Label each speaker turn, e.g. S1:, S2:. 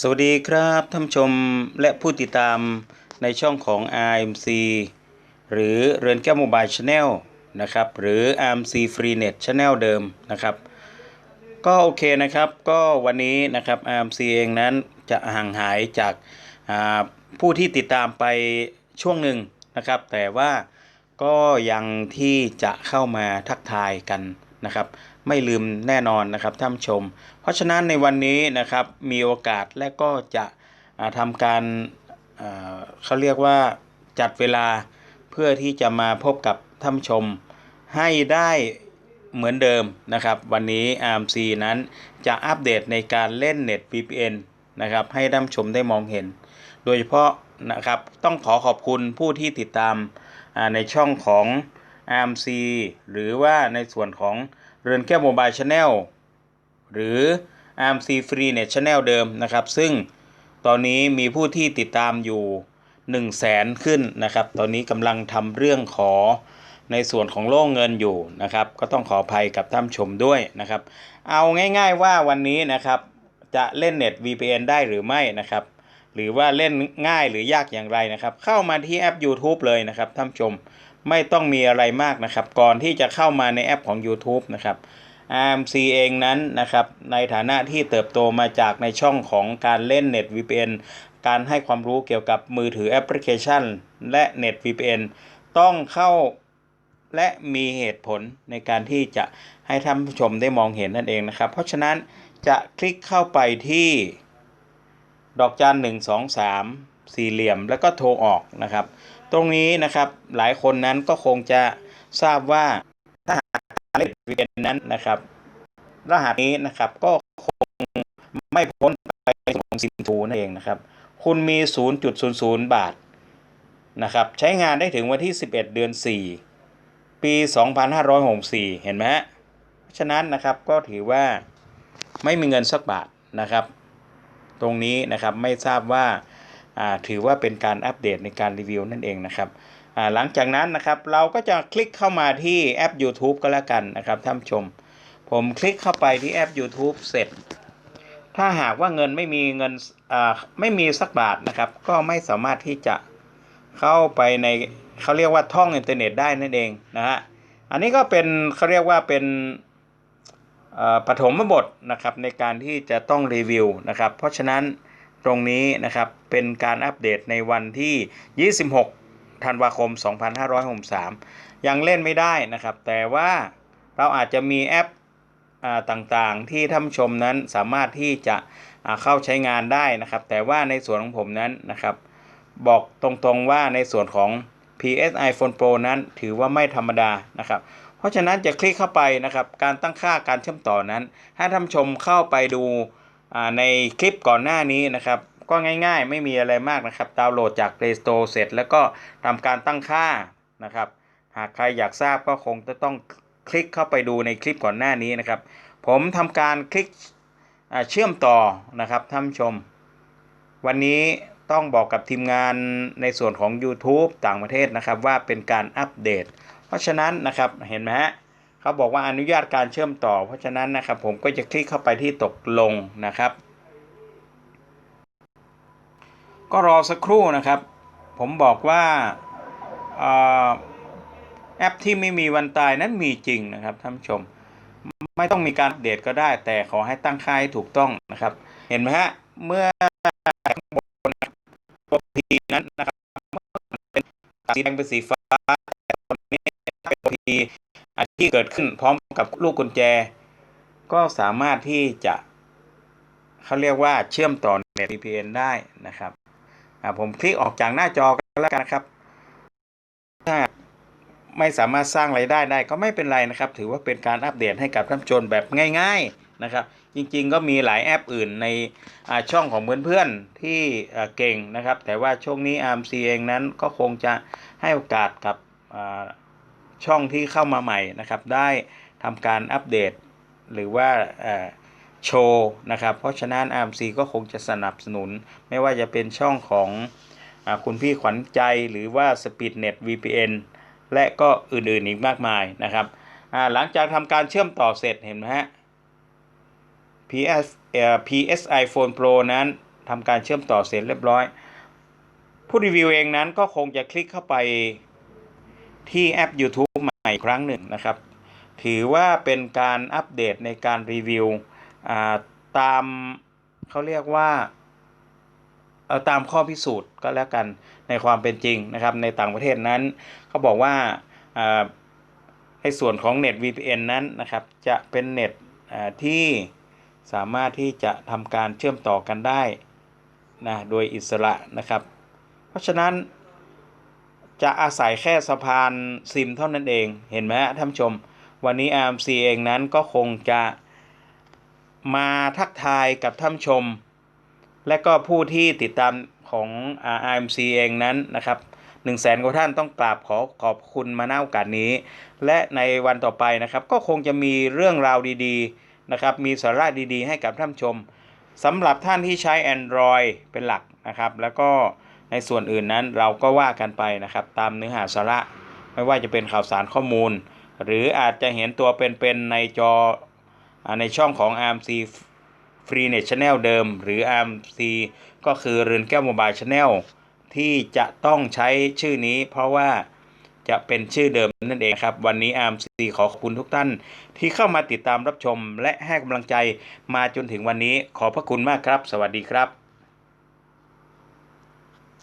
S1: สวัสดีครับท่านชมและผู้ติดตามในช่องของ RMC หรือเรือนแก้วโมบายชาแนลนะครับหรือ RMC Freenet Channel เดิมนะครับ ก็โอเคนะครับก็วันนี้นะครับ RMC เองนั้นจะห่างหายจากผู้ที่ติดตามไปช่วงหนึ่งนะครับ แต่ว่าก็ยังที่จะเข้ามาทักทายกันนะครับ ไม่ลืมแน่นอนนะครับท่านชม เพราะฉะนั้นในวันนี้นะครับมีโอกาสและก็จะอ่าทำการอ่าเขาเรียกว่าจัดเวลาเพื่อที่จะมาพบกับท่านชม ให้ได้เหมือนเดิมนะครับ วันนี้ AMC นั้นจะอัปเดตในการเล่นเน็ต VPN นะครับให้ท่านชมได้มองเห็น โดยเฉพาะนะครับต้องขอขอบคุณผู้ที่ติดตามาในช่องของ AMC หรือว่าในส่วนของ เรือนแก้วโมบายชาแนลหรือ AMC Free Net Channel เดิมนะครับ ซึ่งตอนนี้มีผู้ที่ติดตามอยู่1 0 0 0 0แสนขึ้นนะครับ ตอนนี้กำลังทำเรื่องขอในส่วนของโล่งเงินอยู่นะครับ ก็ต้องขออภัยกับท่านชมด้วยนะครับ เอาง่ายๆว่าวันนี้นะครับ จะเล่นเน็ต VPN ได้หรือไม่นะครับ หรือว่าเล่นง่ายหรือยากอย่างไรนะครับ เข้ามาที่แอป YouTube เลยนะครับท่านชม ไม่ต้องมีอะไรมากนะครับ ก่อนที่จะเข้ามาในแอปของ YouTube นะครับ AMC เองนั้นนะครับ ในฐานะที่เติบโตมาจากในช่องของการเล่น Net VPN การให้ความรู้เกี่ยวกับมือถือแอปพลิเคชัน และ Net VPN ต้องเข้าและมีเหตุผลในการที่จะให้ท่านผู้ชมได้มองเห็นนั่นเองนะครับ เพราะฉะนั้นจะคลิกเข้าไปที่ ดอกจันหนึ่ง สี่เหลี่ยมแล้วก็โทรออกนะครับ ตรงนี้นะครับหลายคนนั้นก็คงจะทราบว่าถ้าหากเล่นเรียนนั้นนะครับ รหัสนี้นะครับก็คงไม่พ้นไปของสินทูนั่นเองนะครับ คุณมี 0.00 บาทนะครับใช้งานได้ถึงวันที่ 11 เดือน 4 ปี 2564 เห็นไหมฮะเพราะฉะนั้นนะครับก็ถือว่าไม่มีเงินสักบาทนะครับ ตรงนี้นะครับไม่ทราบว่า ถือว่าเป็นการอัปเดตในการรีวิวนั่นเองนะครับหลังจากนั้นนะครับเราก็จะคลิกเข้ามาที่แอป YouTube ก็แล้วกันนะครับท่านผู้ชม ผมคลิกเข้าไปที่แอป YouTube เสร็จ ถ้าหากว่าเงินไม่มีเงินไม่มีสักบาทนะครับ ก็ไม่สามารถที่จะเข้าไปในเขาเรียกว่าท่องอินเทอร์เน็ตได้นั่นเองนะฮะอันนี้ก็เป็นเขาเรียกว่าเป็นปฐมบทนะครับในการที่จะต้องรีวิวนะครับ เพราะฉะนั้น ตรงนี้นะครับเป็นการอัปเดตในวันที่ 26 ธันวาคม 2563 ยังเล่นไม่ได้นะครับ แต่ว่าเราอาจจะมีแอปต่างๆ ที่ท่านชมนั้นสามารถที่จะเข้าใช้งานได้นะครับ แต่ว่าในส่วนของผมนั้นนะครับบอกตรงๆว่าในส่วนของ PSI Phone Pro นั้นถือว่าไม่ธรรมดานะครับ เพราะฉะนั้นจะคลิกเข้าไปนะครับ การตั้งค่าการเชื่อมต่อนั้น ให้ท่านชมเข้าไปดู ในคลิปก่อนหน้านี้นะครับ ก็ง่ายๆ ไม่มีอะไรมากนะครับ ดาวน์โหลดจาก Play Store เสร็จ แล้วก็ทำการตั้งค่านะครับ หากใครอยากทราบก็คงจะต้องคลิกเข้าไปดูในคลิปก่อนหน้านี้นะครับ ผมทำการคลิกเชื่อมต่อนะครับท่านชม วันนี้ต้องบอกกับทีมงานในส่วนของ YouTube ต่างประเทศนะครับ ว่าเป็นการอัปเดต เพราะฉะนั้นนะครับเห็นไหมฮะ เขาบอกว่าอนุญาตการเชื่อมต่อ เพราะฉะนั้นนะครับผมก็จะคลิกเข้าไปที่ตกลงนะครับ ก็รอสักครู่นะครับ ผมบอกว่าแอปที่ไม่มีวันตายนั้นมีจริงนะครับท่านผู้ชม ไม่ต้องมีการอัปเดตก็ได้ แต่ขอให้ตั้งค่าให้ถูกต้องนะครับ เห็นไหมฮะเมื่อข้างบนตัวพีนั้นนะครับเป็นสีแดงเป็นสีฟ้าแต่ตอนนี้เป็น ตัวพีที่เกิดขึ้นพร้อมกับลูกกุญแจ ก็สามารถที่จะเขาเรียกว่าเชื่อมต่อ Net VPN ได้นะครับผมคลิกออกจากหน้าจอกันแล้วกันนะครับ ถ้าไม่สามารถสร้างไรายได้ได้ก็ไม่เป็นไรนะครับ ถือว่าเป็นการอัปเดตให้กับท่านผู้ชมแบบง่าย ๆนะครับ จริงๆก็มีหลายแอปอื่นในช่องของเพื่อนๆที่อ่เก่งนะครับ แต่ว่าช่วงนี้ ARMC เองนั้นก็คงจะให้โอกาสกับ ช่องที่เข้ามาใหม่นะครับ ได้ทำการอัปเดตหรือว่าโชว์นะครับ เพราะฉะนั้น ARMC ก็คงจะสนับสนุน ไม่ว่าจะเป็นช่องของอคุณพี่ขวัญใจหรือว่า Speednet VPN และก็อื่นๆอีกมากมายนะครับหลังจากทำการเชื่อมต่อเสร็จเห็นไหมฮะ PS PSI Phone Pro นั้นทำการเชื่อมต่อเสร็จเรียบร้อย ผู้รีวิวเองนั้นก็คงจะคลิกเข้าไปที่แอป YouTube ใหม่ครั้งหนึ่งนะครับ ถือว่าเป็นการอัปเดตในการรีวิวาตามเขาเรียกว่าาตามข้อพิสูจน์ก็แล้วกันในความเป็นจริงนะครับ ในต่างประเทศนั้นเขาบอกว่าาในส่วนของเน็ต VPN นั้นนะครับ จะเป็นเน็ตที่สามารถที่จะทำการเชื่อมต่อกันได้นะโดยอิสระนะครับ เพราะฉะนั้น จะอาศัยแค่สะพานซิมเท่านั้นเองเห็นไหมฮะท่านผู้ชม วันนี้ RMC เองนั้นก็คงจะมาทักทายกับท่านชม และก็ผู้ที่ติดตามของ RMC เองนั้นนะครับ1 0 0 0 0แสนกว่าท่านต้องกราบขอขอบคุณมาณโอกาสนี้ และในวันต่อไปนะครับ ก็คงจะมีเรื่องราวดีๆนะครับมีสาระดีๆ ให้กับท่านชมสำหรับท่านที่ใช้ Android เป็นหลักนะครับ แล้วก็ ในส่วนอื่นนั้นเราก็ว่ากันไปนะครับ ตามเนื้อหาสาระ ไม่ว่าจะเป็นข่าวสารข้อมูล หรืออาจจะเห็นตัวเป็นๆในจอในช่องของ RMC Freenet Channel เดิม หรือ RMC ก็คือเรือนแก้วโมบาย Channel ที่จะต้องใช้ชื่อนี้ เพราะว่าจะเป็นชื่อเดิมนั่นเองครับ วันนี้ RMC ขอขอบคุณทุกท่าน ที่เข้ามาติดตามรับชม และให้กำลังใจมาจนถึงวันนี้ขอพระคุณมากครับ สวัสดีครับ